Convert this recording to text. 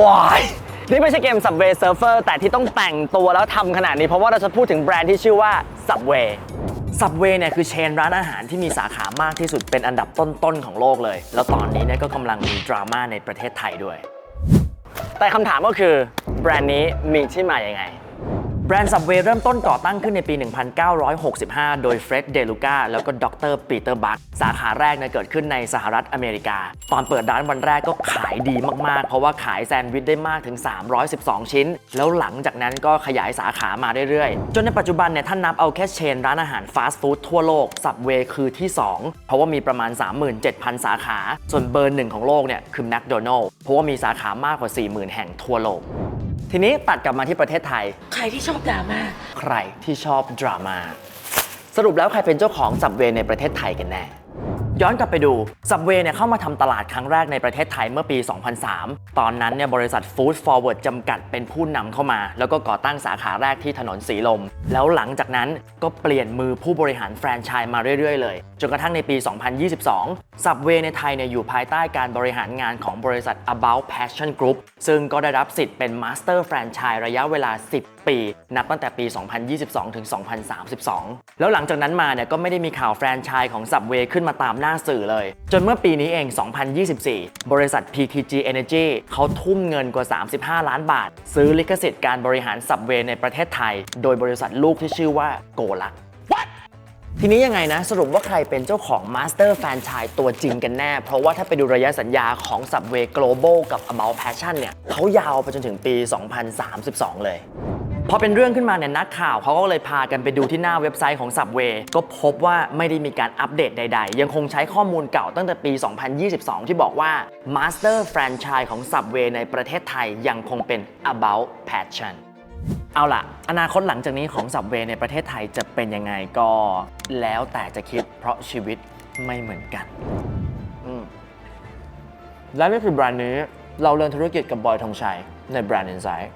ว้ายนี่ไม่ใช่เกม Subway Surfer แต่ที่ต้องแต่งตัวแล้วทำขนาดนี้ เพราะว่าเราจะพูดถึงแบรนด์ที่ชื่อว่า Subway Subway เนี่ยคือเชนร้านอาหารที่มีสาขามากที่สุดเป็นอันดับต้นๆของโลกเลย แล้วตอนนี้เนี่ยก็กำลังมีดราม่าในประเทศไทยด้วย แต่คำถามก็คือแบรนด์นี้มีที่มาอย่างไง แบรนด์ Subway เริ่มต้นก่อตั้งขึ้นในปี 1965 โดยเฟร็ด เดลูกาแล้วก็ดรปีเตอร์บัคสาขาแรกเนี่ยเกิดขึ้นในสหรัฐอเมริกา ตอนเปิดร้านวันแรกก็ขายดีมาก ๆ เพราะว่าขายแซนด์วิชได้มากถึง 312 ชิ้น แล้วหลังจากนั้นก็ขยายสาขามาเรื่อย ๆ จนในปัจจุบันเนี่ยท่านนับเอาแค่เชนร้านอาหารฟาสต์ฟู้ดทั่วโลก Subway คือที่ 2 เพราะว่ามีประมาณ 37,000 สาขา ส่วนเบอร์หนึ่งของโลกเนี่ยคือ McDonald เพราะว่ามีสาขามากกว่า 40,000 แห่งทั่วโลก ทีนี้ตัดกลับมาที่ประเทศไทย ใครที่ชอบดราม่าใครที่ชอบดราม่าสรุปแล้วใครเป็นเจ้าของ Subway ในประเทศไทยกันแน่ ย้อนกลับไปดู Subway เนี่ยเข้ามาทำตลาดครั้งแรกในประเทศไทยเมื่อปี 2003 ตอนนั้นเนี่ยบริษัท Food Forward จำกัดเป็นผู้นำเข้ามา แล้วก็ก่อตั้งสาขาแรกที่ถนนสีลม แล้วหลังจากนั้นก็เปลี่ยนมือผู้บริหารแฟรนไชส์มาเรื่อย ๆ เลยจนกระทั่งในปี 2022 Subway ในไทยเนี่ยอยู่ภายใต้การบริหารงานของบริษัท About Passion Group ซึ่งก็ได้รับสิทธิ์เป็น Master Franchise ระยะเวลา 10 ปี นับตั้งแต่ปี 2022 ถึง 2032 แล้วหลังจากนั้นมาเนี่ยก็ไม่ได้มีข่าวแฟรนไชส์ของ Subway ขึ้นมาตามหน้าสื่อเลย จนเมื่อปีนี้เอง 2024 บริษัท PTG Energy เขาทุ่มเงินกว่า 35 ล้านบาท ซื้อลิขสิทธิ์การบริหาร Subway ในประเทศไทย โดยบริษัทลูกที่ชื่อว่าโกลักทีนี้ยังไงนะ สรุปว่าใครเป็นเจ้าของ Master Franchise ตัวจริงกันแน่ เพราะว่าถ้าไปดูระยะสัญญาของ Subway Global กับ About Passion เนี่ยเขายาวไปจนถึงปี 2032 เลย พอเป็นเรื่องขึ้นมาเนี่ยนักข่าวเขาก็เลยพากันไปดูที่หน้าเว็บไซต์ของ Subway ก็พบว่าไม่ได้มีการอัปเดตใด ๆ ยังคงใช้ข้อมูลเก่าตั้งแต่ปี 2022 ที่บอกว่า Master Franchise ของ Subway ในประเทศไทยยังคงเป็น About Passion เอาล่ะ อนาคตหลังจากนี้ของ Subway ในประเทศไทยจะเป็นยังไงก็ แล้วแต่จะคิดเพราะชีวิตไม่เหมือนกันและนี่คือแบรนด์นี้เราเรียนธุรกิจกับบอยธงชัยในแบรนด์ Insight